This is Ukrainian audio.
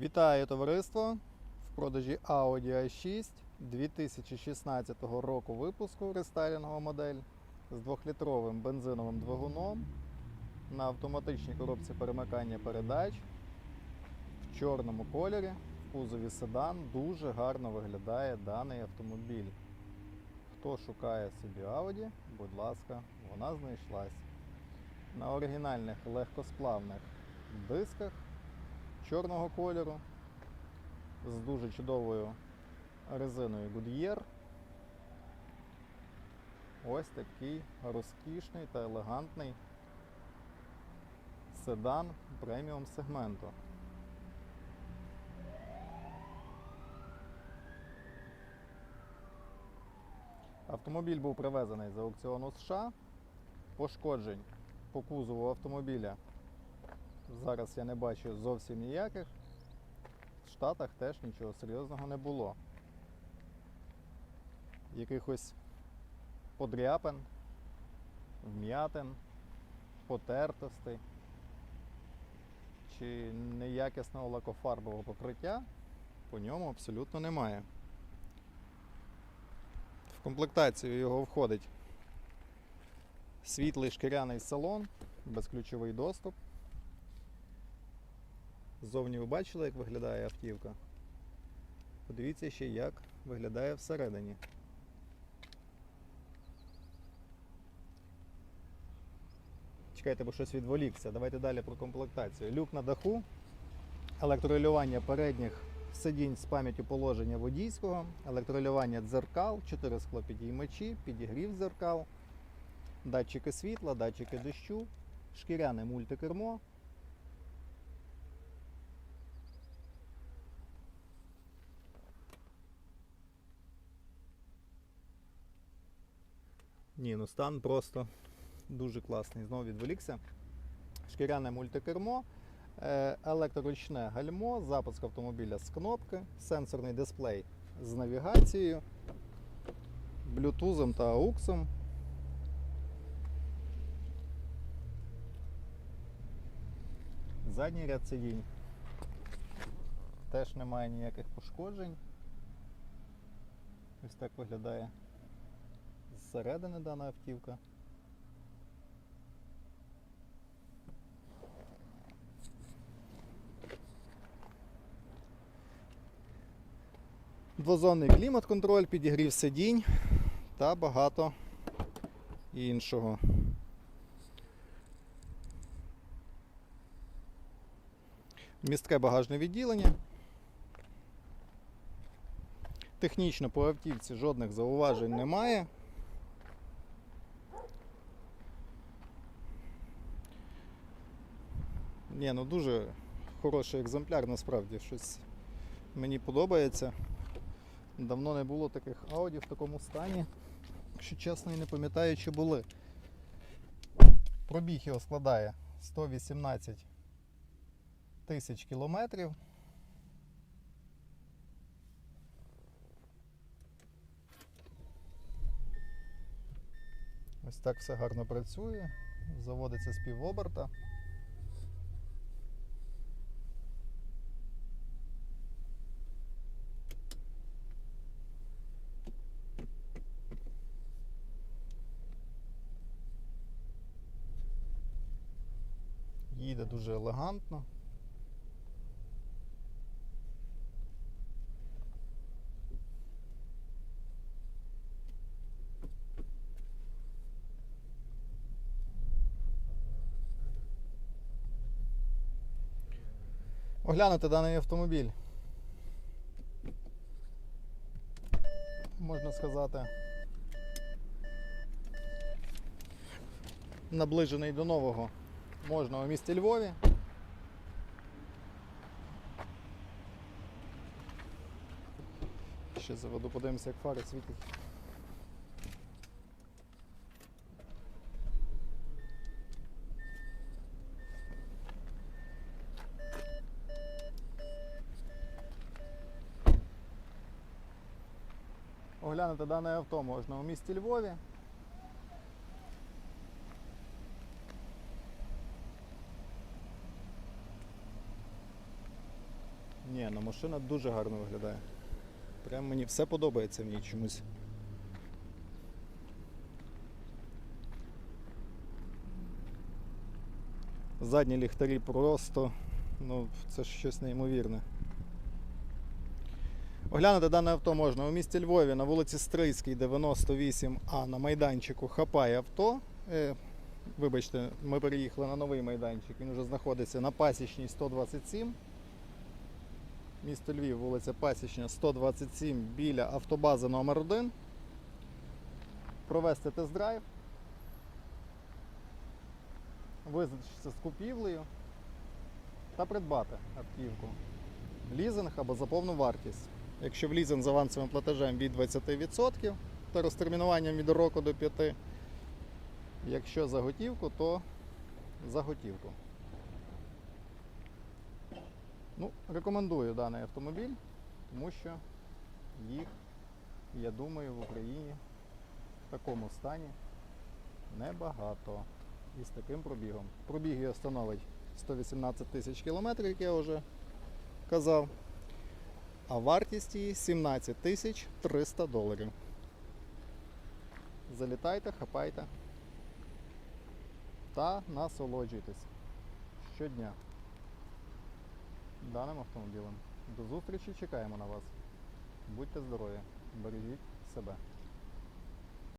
Вітаю товариство! В продажі Audi A6 2016 року випуску рестайлінгова модель з 2-літровим бензиновим двигуном на автоматичній коробці перемикання передач в чорному кольорі в кузові седан. Дуже гарно виглядає даний автомобіль. Хто шукає собі Audi, будь ласка, вона знайшлась. На оригінальних легкосплавних дисках чорного кольору з дуже чудовою резиною Goodyear. Ось такий розкішний та елегантний седан преміум сегменту. Автомобіль був привезений з аукціону США. Пошкоджень по кузову автомобіля зараз я не бачу зовсім ніяких. В Штатах теж нічого серйозного не було. Якихось подряпин, вм'ятин, потертостей чи неякісного лакофарбового покриття по ньому абсолютно немає. В комплектацію його входить світлий шкіряний салон, безключовий доступ. Ззовні ви бачили, як виглядає автівка. Подивіться ще, як виглядає всередині. Чекайте, бо щось відволікся. Давайте далі про комплектацію. Люк на даху, електролювання передніх сидінь з пам'яттю положення водійського, електролювання дзеркал, 4 склопідіймачі, підігрів дзеркал, датчики світла, датчики дощу, шкіряне мультикермо. Ні, ну стан просто дуже класний. Знову відволікся. Шкіряне мультикермо, е, електроручне гальмо, запуск автомобіля з кнопки, сенсорний дисплей з навігацією, блютузом та ауксом. Задній ряд сидінь. Теж немає ніяких пошкоджень. Ось так виглядає зсередини дана автівка. Двозонний клімат-контроль, підігрів сидінь та багато іншого. Містке багажне відділення. Технічно по автівці жодних зауважень немає. Ні, ну дуже хороший екземпляр насправді щось мені подобається. Давно не було таких Audi в такому стані. Якщо чесно, і не пам'ятаю, чи були. Пробіг його складає 118 тисяч кілометрів. Ось так все гарно працює. Заводиться з півоберта. Їде дуже елегантно. Оглянути даний автомобіль. Можна сказати. Наближений до нового можна у місті Львові. Ще заведу, подивимося, як фари світять. Оглянути дане авто можна у місті Львові. Ні, ну машина дуже гарно виглядає. Прям мені все подобається в ній чомусь. Задні ліхтарі просто, ну, це ж щось неймовірне. Оглянути дане авто можна у місті Львові на вулиці Стрийській, 98А на майданчику Хапай авто. Е, вибачте, ми переїхали на новий майданчик. Він вже знаходиться на Пасічній 127. Місто Львів, вулиця Пасічня, 127 біля автобази номер 1 Провести тест-драйв. Визначитися з купівлею та придбати автівку. Лізинг або за повну вартість. Якщо в лізинг з авансовим платежем від 20% та розтермінуванням від року до 5%. якщо за готівку, то за готівку. Ну, рекомендую даний автомобіль, тому що їх, я думаю, в Україні в такому стані небагато. І з таким пробігом. Пробіг його становить 118 тисяч кілометрів, як я вже казав. А вартість її 17 тисяч 300 доларів. Залітайте, хапайте та насолоджуйтесь щодня даним автомобілем. До зустрічі, чекаємо на вас. Будьте здорові, бережіть себе.